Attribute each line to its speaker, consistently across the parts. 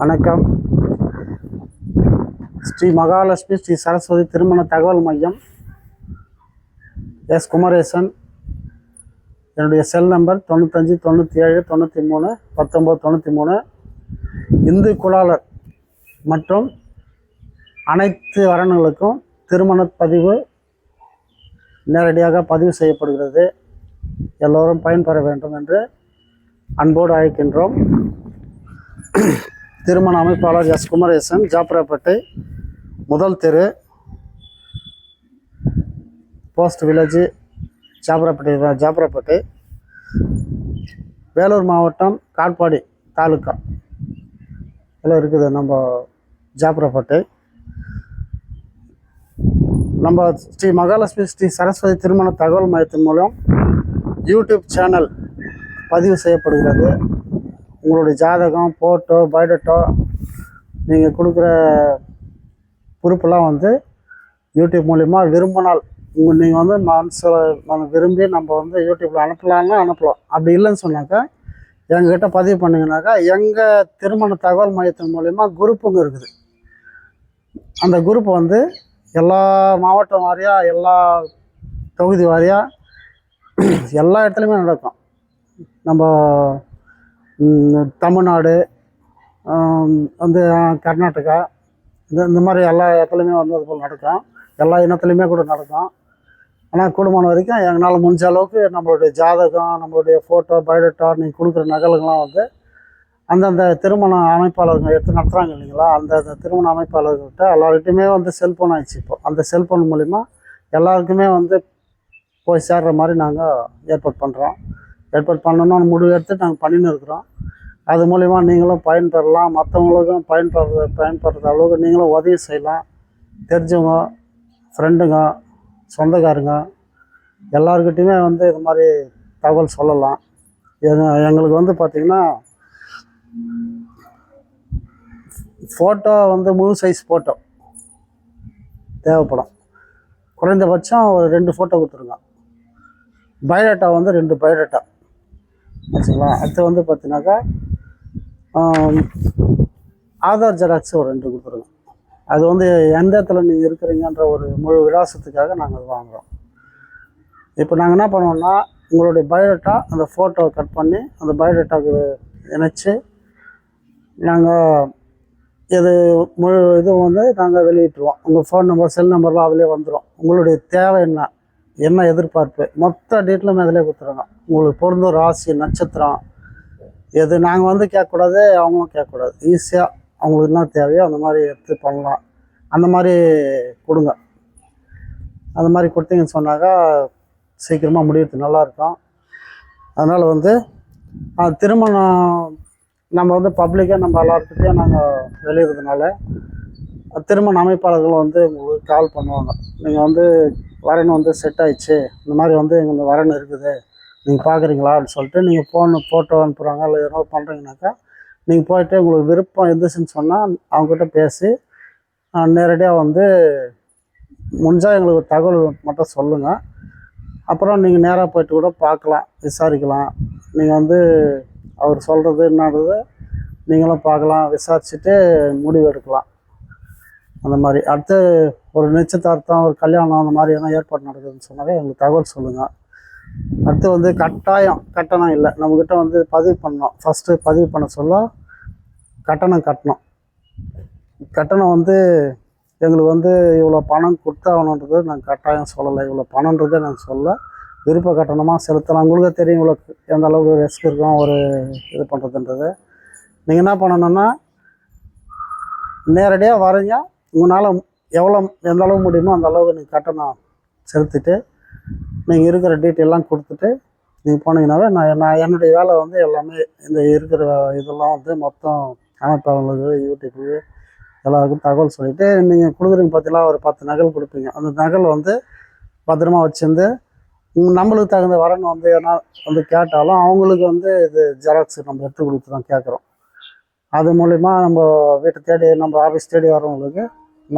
Speaker 1: வணக்கம். ஸ்ரீ மகாலட்சுமி ஸ்ரீ சரஸ்வதி திருமண தகவல் மையம். எஸ். குமரேசன். என்னுடைய செல் நம்பர் தொண்ணூத்தஞ்சு தொண்ணூற்றி ஏழு தொண்ணூற்றி மூணு பத்தொம்போது தொண்ணூற்றி மூணு இந்து குலாளர் மற்றும் அனைத்து வரணுகளுக்கும் திருமண பதிவு நேரடியாக பதிவு செய்யப்படுகிறது. எல்லோரும் பயன்பெற வேண்டும் என்று அன்போடு அழைக்கின்றோம். திருமண அமைப்பாளர் எஸ் குமரேசன் ஜாப்ராப்பேட்டை முதல் தெரு போஸ்ட் வில்லேஜ் ஜாப்ராப்பேட்டை ஜாப்ராப்பேட்டை. வேலூர் மாவட்டம் காட்பாடி தாலுக்கா எல்லாம் இருக்குது நம்ம ஜாப்ராப்பேட்டை. நம்ம ஸ்ரீ மகாலட்சுமி ஸ்ரீ சரஸ்வதி திருமண தகவல் மையத்தின் மூலம் யூடியூப் சேனல் பதிவு செய்யப்படுகிறது. உங்களுடைய ஜாதகம் ஃபோட்டோ பயோடேட்டா நீங்கள் கொடுக்குற பொறுப்பெல்லாம் வந்து யூடியூப் மூலிமா விரும்பினால் உங்கள் நீங்கள் வந்து மனசில் நம்ம விரும்பி நம்ம வந்து யூடியூப்பில் அனுப்பலாம்னா அனுப்பலாம். அப்படி இல்லைன்னு சொன்னாக்கா எங்ககிட்ட பதிவு பண்ணிங்கனாக்கா எங்கள் திருமண தகவல் மையத்தின் மூலிமா குரூப்புங்க இருக்குது. அந்த குரூப் வந்து எல்லா மாவட்டம் வாரியாக எல்லா தொகுதி வாரியாக எல்லா இடத்துலையுமே நடக்கும். நம்ம தமிழ்நாடு வந்து கர்நாடகா இந்த இந்த மாதிரி எல்லா இடத்துலையுமே வந்து அது போல் நடக்கும். எல்லா இனத்துலையுமே கூட நடக்கும். ஆனால் கூடுமான வரைக்கும் எங்களால் முடிஞ்ச அளவுக்கு நம்மளுடைய ஜாதகம் நம்மளுடைய ஃபோட்டோ பயோடேட்டா நீங்கள் கொடுக்குற நகல்கள்லாம் வந்து அந்தந்த திருமண அமைப்பாளர்கள் எடுத்து நடத்துகிறாங்க இல்லைங்களா? அந்த திருமண அமைப்பாளர்கிட்ட எல்லாருக்கிட்டையுமே வந்து செல்ஃபோன் ஆயிடுச்சு இப்போ. அந்த செல்ஃபோன் மூலிமா எல்லாருக்குமே வந்து போய் சேர்ற மாதிரி நாங்கள் ஏற்பாடு பண்ணுறோம் ஏற்பாடு பண்ணணும்னு முடிவு எடுத்து நாங்கள் பண்ணின்னு இருக்கிறோம் அது மூலிமா நீங்களும் பயன்பெறலாம் மற்றவங்களுக்கும் பயன்படுற பயன்படுற அளவுக்கு நீங்களும் உதவி செய்யலாம். தெரிஞ்சவங்க ஃப்ரெண்டுங்க சொந்தக்காரங்க எல்லாருக்கிட்டையுமே வந்து இது மாதிரி தகவல் சொல்லலாம். எங்களுக்கு வந்து பார்த்திங்கன்னா ஃபோட்டோ வந்து முழு சைஸ் ஃபோட்டோ தேவைப்படும். குறைந்தபட்சம் ஒரு ரெண்டு ஃபோட்டோ கொடுத்துருங்க. பயோடேட்டா வந்து ரெண்டு பயோடேட்டா சரிங்களா அடுத்து வந்து பார்த்தீங்கன்னாக்கா ஆதார் ஜெராக்ஸ் ஒரு ரெண்டு கொடுத்துருங்க அது வந்து எந்த இடத்துல நீங்கள் இருக்கிறீங்கன்ற ஒரு முழு விலாசத்துக்காக நாங்கள் அது வாங்குகிறோம் இப்போ நாங்கள் என்ன பண்ணுவோம்னா உங்களுடைய பயோடேட்டா அந்த ஃபோட்டோவை கட் பண்ணி அந்த பயோடேட்டாவுக்கு இணைச்சி நாங்கள் இது முழு இது வந்து நாங்கள் வெளியிட்டுருவோம். உங்கள் ஃபோன் நம்பர் செல் நம்பர்லாம் அதிலே வந்துடும் உங்களுடைய தேவை என்ன? என்ன எதிர்பார்ப்பு? மொத்த டீட்டெயிலும் அதிலே கொடுத்துருங்க உங்களுக்கு பொருந்த ராசி நட்சத்திரம் எது நாங்கள் வந்து கேட்கக்கூடாது அவங்களும் கேட்கக்கூடாது. ஈஸியாக அவங்களுக்கு என்ன தேவையோ அந்த மாதிரி எடுத்து பண்ணலாம். அந்த மாதிரி கொடுங்க. அந்த மாதிரி கொடுத்தீங்கன்னு சொன்னாக்கா சீக்கிரமாக முடியறது நல்லாயிருக்கும் அதனால் வந்து திருமணம் நம்ம வந்து பப்ளிக்காக நம்ம எல்லாருக்கிட்டையும் நாங்கள் வெளியிடுறதுனால திருமண அமைப்பாளர்கள் வந்து உங்களுக்கு கால் பண்ணுவாங்க. நீங்கள் வந்து வரன் வந்து செட் ஆயிடுச்சு. இந்த மாதிரி வந்து இந்த வரன் இருக்குது. நீங்கள் பார்க்குறீங்களா அப்படின்னு சொல்லிட்டு நீங்கள் ஃபோன் ஃபோட்டோ அனுப்புகிறாங்க இல்லை எதனா பண்ணுறீங்கனாக்கா நீங்கள் போயிட்டு உங்களுக்கு விருப்பம் இருந்துச்சுன்னு சொன்னால் அவங்ககிட்ட பேசி நேரடியாக வந்து முடிஞ்சால் எங்களுக்கு தகவல் மட்டும் சொல்லுங்கள் அப்புறம் நீங்கள் நேராக போயிட்டு கூட பார்க்கலாம் விசாரிக்கலாம். நீங்கள் வந்து அவர் சொல்கிறது என்னது நீங்களும் பார்க்கலாம் விசாரிச்சுட்டு முடிவு எடுக்கலாம். அந்த மாதிரி. அடுத்து ஒரு நிச்சயதார்த்தம் ஒரு கல்யாணம் அந்த மாதிரி எதனா ஏற்பாடு நடக்குதுன்னு சொன்னாவே எங்களுக்கு தகவல் சொல்லுங்கள் அடுத்து வந்து கட்டாயம் கட்டணம் இல்லை. நம்மக்கிட்ட வந்து பதிவு பண்ணோம் ஃபஸ்ட்டு பதிவு பண்ண சொல்ல கட்டணம் கட்டணும். கட்டணம் வந்து எங்களுக்கு வந்து இவ்வளோ பணம் கொடுத்தாகணுன்றது நாங்கள் கட்டாயம் சொல்லலை. இவ்வளோ பணன்றதை நாங்கள் சொல்ல விருப்ப கட்டணமாக செலுத்தலாம். உங்களுக்கே தெரியும் இவ்வளோ எந்த அளவுக்கு ரிஸ்க் இருக்கும் ஒரு இது பண்ணுறதுன்றது நீங்கள் என்ன பண்ணணும்னா நேரடியாக வரீங்க. உங்களால் எவ்வளோ எந்த அளவு முடியுமோ அந்த அளவுக்கு நீங்கள் கட்டணம் செலுத்திட்டு நீங்கள் இருக்கிற டீட்டெயிலாம் கொடுத்துட்டு நீங்கள் போனீங்கனாவே நான் நான் என்னுடைய வேலை வந்து எல்லாமே இந்த இருக்கிற இதெல்லாம் வந்து மொத்தம் அமைப்பாளர்களுக்கு யூடியூப்பு எல்லாருக்கும் தகவல் சொல்லிவிட்டு நீங்கள் கொடுக்குறீங்க பார்த்தீங்களா ஒரு பத்து நகல் கொடுப்பீங்க. அந்த நகல் வந்து பத்திரமா வச்சுருந்து நம்மளுக்கு தகுந்த வரன் வந்து ஏன்னா வந்து கேட்டாலும் அவங்களுக்கு வந்து இது ஜெராக்ஸ் நம்ம எடுத்து கொடுத்து தான் கேட்குறோம். அது மூலிமா நம்ம வீட்டை தேடி நம்ம ஆஃபீஸ் தேடி வரவங்களுக்கு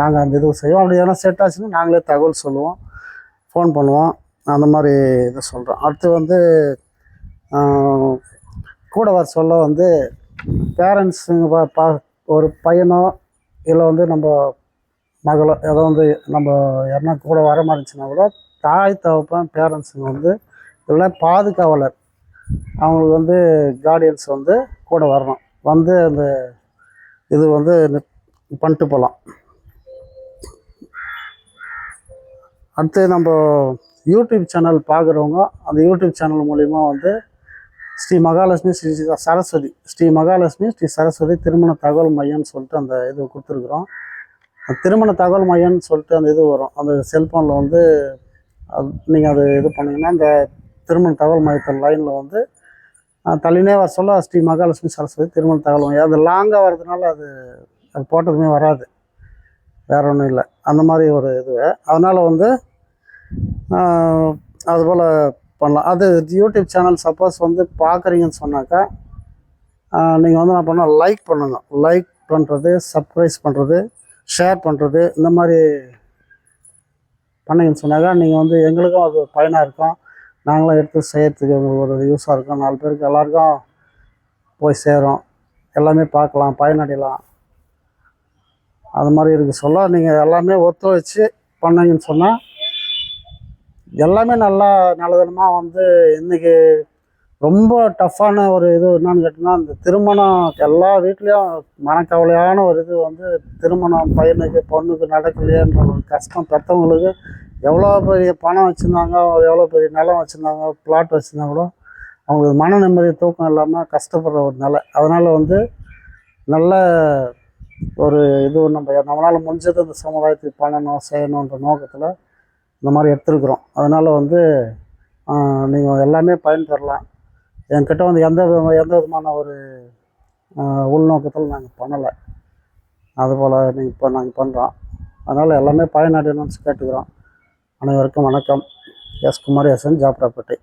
Speaker 1: நாங்கள் அந்த இது செய்வோம். அப்படி எதனா செட் ஆச்சுன்னா நாங்களே தகவல் சொல்லுவோம். ஃபோன் பண்ணுவோம். அந்த மாதிரி இதை சொல்கிறோம் அடுத்து வந்து கூட வர சொல்ல வந்து பேரண்ட்ஸுங்க பா பா ஒரு பையனோ இல்லை வந்து நம்ம மகளோ ஏதோ வந்து நம்ம யாருன்னா கூட வர மாதிரி இருந்துச்சுன்னா கூட தாய் தகப்பன் பேரண்ட்ஸுங்க வந்து இல்லை பாதுகாவலர். அவங்களுக்கு வந்து கார்டியன்ஸ் வந்து கூட வரணும். வந்து அந்த இது வந்து பண்ணிட்டு போகலாம் அடுத்து நம்ம யூடியூப் சேனல் பார்க்குறவங்க அந்த யூடியூப் சேனல் மூலிமா வந்து ஸ்ரீ மகாலட்சுமி ஸ்ரீ சரஸ்வதி ஸ்ரீ மகாலட்சுமி ஸ்ரீ சரஸ்வதி திருமண தகவல் மையம்னு சொல்லிட்டு அந்த இது கொடுத்துருக்குறோம். திருமண தகவல் மையம்னு சொல்லிட்டு அந்த இது வரும். அந்த செல்ஃபோனில் வந்து நீங்கள் அது இது பண்ணிங்கன்னா அந்த திருமண தகவல் மையத்தின் லைனில் வந்து தள்ளினே வர சொல்ல ஸ்ரீ மகாலட்சுமி சரஸ்வதி திருமண தகவல் மையம். அது லாங்காக வர்றதுனால அது அது போட்டதுமே வராது. வேற ஒன்றும் இல்லை. அந்த மாதிரி ஒரு இது. அதனால் வந்து அதுபோல் பண்ணலாம். அது யூடியூப் சேனல் சப்போஸ் வந்து பார்க்குறீங்கன்னு சொன்னாக்கா நீங்கள் வந்து என்ன பண்ணணும் லைக் பண்ணுங்க. லைக் பண்ணுறது சர்ப்ரைஸ் பண்ணுறது ஷேர் பண்ணுறது இந்த மாதிரி பண்ணீங்கன்னு சொன்னாக்கா நீங்கள் வந்து எங்களுக்கும் அது பயனாக இருக்கும். நாங்களும் எடுத்து செய்யறதுக்கு எங்களுக்கு ஒரு யூஸாக இருக்கும். நாலு பேருக்கு எல்லாருக்கும் போய் சேரும். எல்லாமே பார்க்கலாம் பயனடையலாம். அது மாதிரி இருக்கு. சொல்ல நீங்கள் எல்லாமே ஒத்துழைச்சு பண்ணீங்கன்னு சொன்னால் எல்லாமே நல்லா நல்லதனமாக வந்து இன்றைக்கி ரொம்ப டஃப்பான ஒரு இது என்னன்னு கேட்டிங்கன்னா இந்த திருமணம் எல்லா வீட்லேயும் மனக்கவலையான ஒரு இது வந்து திருமணம் பையனுக்கு பொண்ணுக்கு நடக்கலையேன்ற ஒரு கஷ்டம் பெற்றவங்களுக்கு எவ்வளோ பெரிய பணம் வச்சுருந்தாங்க எவ்வளோ பெரிய நிலம் வச்சுருந்தாங்க பிளாட் வச்சுருந்தாங்களோ கூட அவங்களுக்கு மன நிம்மதி தூக்கம் இல்லாமல் கஷ்டப்படுற ஒரு நிலை. அதனால் வந்து நல்ல ஒரு இது நம்ம நம்மளால் முடிஞ்சது இந்த சமுதாயத்துக்கு பண்ணணும் செய்யணுன்ற நோக்கத்தில் இந்த மாதிரி எடுத்துருக்குறோம். அதனால் வந்து நீங்கள் எல்லாமே பயன்பெறலாம் என்கிட்ட வந்து எந்த எந்த விதமான ஒரு உள்நோக்கத்தில் நாங்கள் பண்ணலை. அதுபோல் நீங்கள் இப்போ நாங்கள் பண்ணுறோம் அதனால் எல்லாமே பயனடையணும்னு கேட்டுக்கிறோம். அனைவருக்கும் வணக்கம். S Kumar SN ஜாப்ராப்பேட்டை